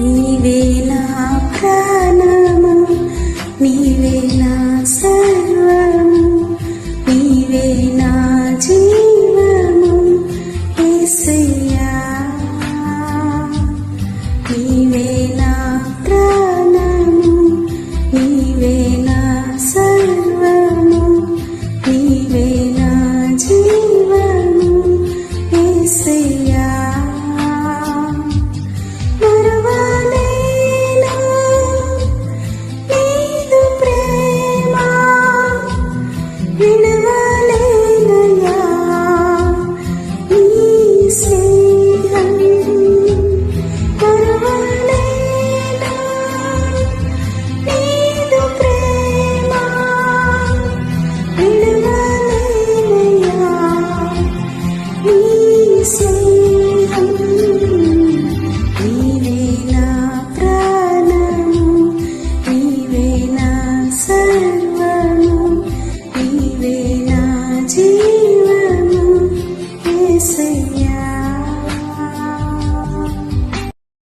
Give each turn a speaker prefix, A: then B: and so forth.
A: నీవే నా ప్రాణము? నీవే నా సర్వము? నీవే నా జీవము? ఏసయ్యా నీవే నా ప్రాణము? నీవే నా సర్వము? నీవే నా జీవము? ఏసయ్యా xưa